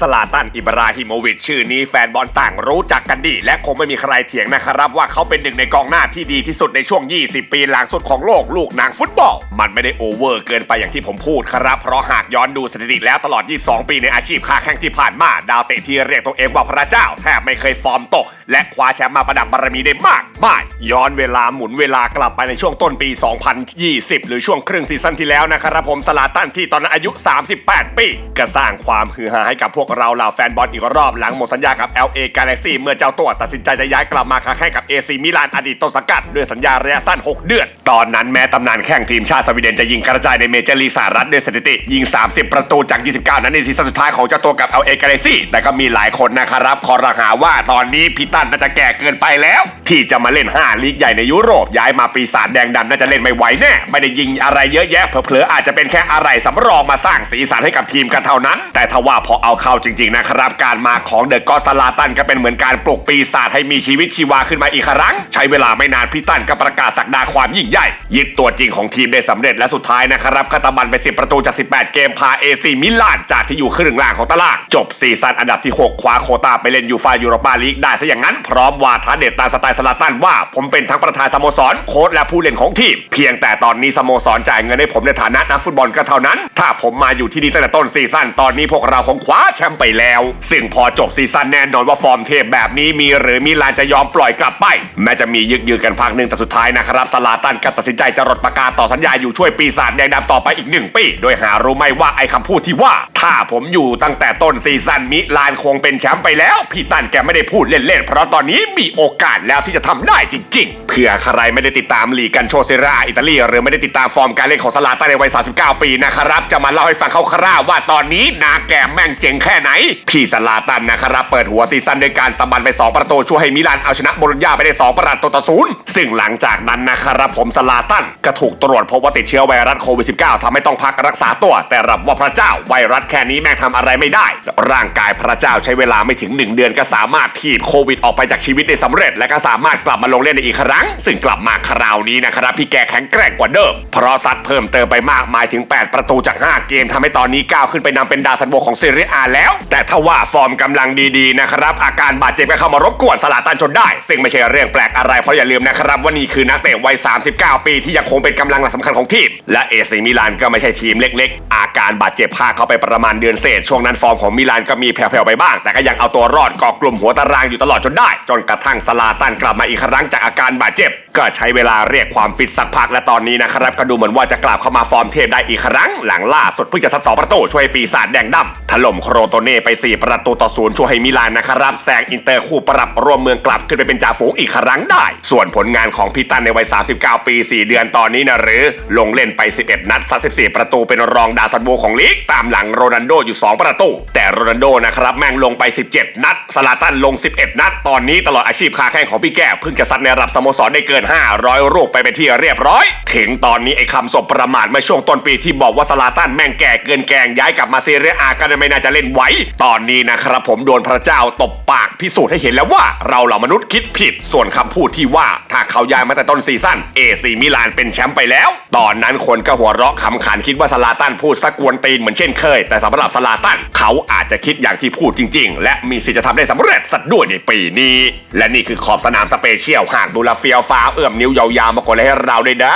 สลาตันอิบราฮิโมวิชชื่อนี้แฟนบอลต่างรู้จักกันดี และคงไม่มีใครเถียงนะครับ ว่าเขาเป็นหนึ่งในกองหน้าที่ดีที่สุดในช่วง 20 ปีหลังสุดของโลกลูกนางฟุตบอล มันไม่ได้โอเวอร์เกินไปอย่างที่ผมพูดครับ เพราะหากย้อนดูสถิติแล้วตลอด 22 ปีในอาชีพค้าแข่งที่ผ่านมา ดาวเตะที่เรียกตัวเองว่าพระเจ้า แทบไม่เคยฟอร์มตก และคว้าแชมป์มาประดับบารมีได้มากมายย้อนเวลาหมุนเวลากลับไปในช่วงต้นปี 2020 หรือช่วงครึ่งซีซั่นที่แล้วนะครับผมสลาตันที่ตอนนั้นอายุ 38 ปีก็สร้างความฮือฮาให้กับพวกเราเหล่าแฟนบอลอีกรอบหลังหมดสัญญากับ LA Galaxy เมื่อเจ้าตัวตัดสินใจจะย้ายกลับมาค้าแข่งกับ AC มิลานอดีตต้นสังกัดด้วยสัญญาระยะสั้น 6 เดือน ตอนนั้นแม้ตำนานแข่งทีมชาติสวีเดนจะยิงกระจายในเมเจอร์ลีกสหรัฐด้วยสถิติ ยิง 30 ประตูจาก 29 นั้นในซีซั่นสุดท้ายของเจ้าตัวกับ LA Galaxy แต่ก็มีหลายคนนะครับคอรหาว่าตอนนี้พิตันน่าจะแก่เกินไปแล้ว ที่จะมาเล่น 5 ลีกใหญ่ในยุโรปย้ายมาปีศาจแดงดำน่าจะเล่นไม่ไหวแน่ไม่ได้ยิงอะไรเยอะแยะเผลอๆอาจจะเป็นแค่อะไรสำรองมาสร้างสีสันให้กับทีมกันเท่านั้น แต่ถ้าว่าพอเอาเขาาจริงๆนะครับ การมาของเดอะกอสลาตันก็เป็นเหมือนการปลุกปีศาจให้มีชีวิตชีวาขึ้นมาอีกครั้ง ใช้เวลาไม่นานพี่ตันก็ประกาศสักดาความยิ่งใหญ่ ยึดตัวจริงของทีมได้สำเร็จและสุดท้ายนะครับก็ตะบันไป 10 ประตูจาก 18 เกมพาเอซีมิลานจากที่อยู่ครึ่งล่างของตารางจบซีซั่นอันดับที่ 6 คว้าโคตาไปเล่นยูฟายูโรปาลีกได้ซะอย่างนั้น พร้อมวาทะเด็ดตามสไตล์สลาตันว่า ผมเป็นทั้งประธานสโมสรโค้ชและผู้เล่นของทีม เพียงแต่ตอนนี้สโมสรจ่ายเงินให้ผมในฐานะนักฟุตบอลก็เท่านั้น ถ้าผมมาอยู่ที่นี่ตั้งแต่ต้นซีซั่นตอนนี้พวกเราคงคว้าแชมป์ไปแล้ว ซึ่งพอจบซีซั่นแน่นอนว่าฟอร์มเทพแบบนี้มีหรือมิลานจะยอมปล่อยกลับไป แม้จะมียึกยือกันพักหนึ่งแต่สุดท้ายนะครับสลาตันก็ตัดสินใจจะรดประกาศต่อสัญญาอยู่ช่วยปีศาจแดงดำต่อไปอีกหนึ่งปี โดยหารู้ไหมว่าไอ้คำพูดที่ว่า ถ้าผมอยู่ตั้งแต่ต้นซีซั่นมิลานคงเป็นแชมป์ไปแล้วพี่ตันแกไม่ได้พูดเล่นๆเพราะตอนนี้มีโอกาสแล้วที่จะทำได้จริง ๆเผื่อใครไม่ได้ติดตามลีกกันโชเซราอิตาลีหรือไม่ได้ติดตามฟอร์มการเล่นของสลาตันในวัย 39 ปีนะครับ จะมาเล่าให้ฟังคร่าวๆว่าตอนนี้นาแกแม่งเจ๋งแค่ไหน พี่สลาตันนะครับเปิดหัวซีซั่นด้วยการตะบันไป 2 ประตูช่วยให้มิลานเอาชนะโบโลญญาไปได้ 2 ประตูต่อศูนย์ซึ่งหลังจากนั้นนะครับผมสลาตันก็ถูกตรวจพบว่าติดเชื้อไวรัสโควิด -19 ทำให้ต้องพักรักษาตัว แต่รับว่าพระเจ้าไวรัสแค่นี้แม่งทำอะไรไม่ได้ ร่างกายพระเจ้าใช้เวลาไม่ถึง 1 เดือนก็สามารถถีบโควิดออกไปจากชีวิตได้สำเร็จ และก็สามารถกลับมาลงเล่นได้อีกครั้งซึ่งกลับมาคราวนี้นะครับพี่แกแข็งแกร่งกว่าเดิม เพราะซัดเพิ่มเติมไปมากมายถึง 8 ประตูจาก 5 เกมทำให้ตอนนี้ก้าวขึ้นไปนำเป็นดาวซันโวของเซเรียอาแล้ว แต่ถ้าว่าฟอร์มกำลังดีๆนะครับอาการบาดเจ็บก็เข้ามารบกวนสลาตันจนได้ ซึ่งไม่ใช่เรื่องแปลกอะไรเพราะอย่าลืมนะครับว่านี่คือนักเตะวัย 39 ปีที่ยังคงเป็นกำลังหลักสำคัญของทีม และเอซีมิลานก็ไม่ใช่ทีมเล็ก ๆ อาการบาดเจ็บพาเข้าไปประมาณเดือนเศษช่วงนั้นฟอร์มของมิลานก็มีแผ่วๆไปบ้าง แต่ก็ยังเอาตัวรอดเกาะกลุ่มหัวตารางอยู่ตลอดจนได้ จนกระทั่งสลาตันกลับมาอีกครั้งจากอาการบาดเจ็บ ก็ใช้เวลาเรียกความฟิตสักพักและตอนนี้นะครับก็ดูเหมือนว่าจะกลับเข้ามาฟอร์มเทพได้อีกครั้ง หลังล่าสุดเพิ่งจะซัดสองประตูช่วยปีศาจแดงดำถล่มโครโตเน่ไป 4 ประตูต่อศูนย์ช่วยให้มิลานนะครับแซงอินเตอร์คู่ปรับร่วมเมืองกลับขึ้นไปเป็นจ่าฝูงอีกครั้งได้ ส่วนผลงานของพีตันในวัย 39 ปี 4 เดือนตอนนี้นะหรือ ลงเล่นไป 11 นัดซัด14 ประตูเป็นรองดาซันโวของลีกตามหลังโรนัลโดอยู่ 2 ประตู แต่โรนัลโดนะครับแม่งลงไป 17 นัดสลาตันลง 11 นัด ตอนนี้ตลอดอาชีพคาแข่งของพี่แก้เพิ่งจะซัดในระดับสโมสรได้เกิน 500ลูกไปเป็นที่เรียบร้อย ถึงตอนนี้ไอ้คำสบประมาทเมื่อช่วงต้นปีที่บอกว่าสลาตันแม่งแก่เกินแกงย้ายกลับมาเซเรียอาก็ไม่น่าจะเล่นไหวตอนนี้นะครับผมโดนพระเจ้าตบปากพิสูจน์ให้เห็นแล้วว่าเราเหล่ามนุษย์คิดผิด ส่วนคำพูดที่ว่าถ้าเขาย้ายมาแต่ต้นซีซั่นเอซีมิลานเป็นแชมป์ไปแล้ว ตอนนั้นคนก็หัวเราะขำขันคิดว่าสลาตันพูดสักกวนตีนเหมือนเช่นเคย แต่สำหรับสลาตันเขาอาจจะคิดอย่างที่พูดจริง ๆ และมีสิทธิ์จะทำได้สำเร็จสักด้วยในปีนี้ และนี่คือขอบสนามสเปเชียลหากดูลเฟียวฟ้าเอื้อมนิ้วยาวๆมากดเลยให้เราด้วยนะ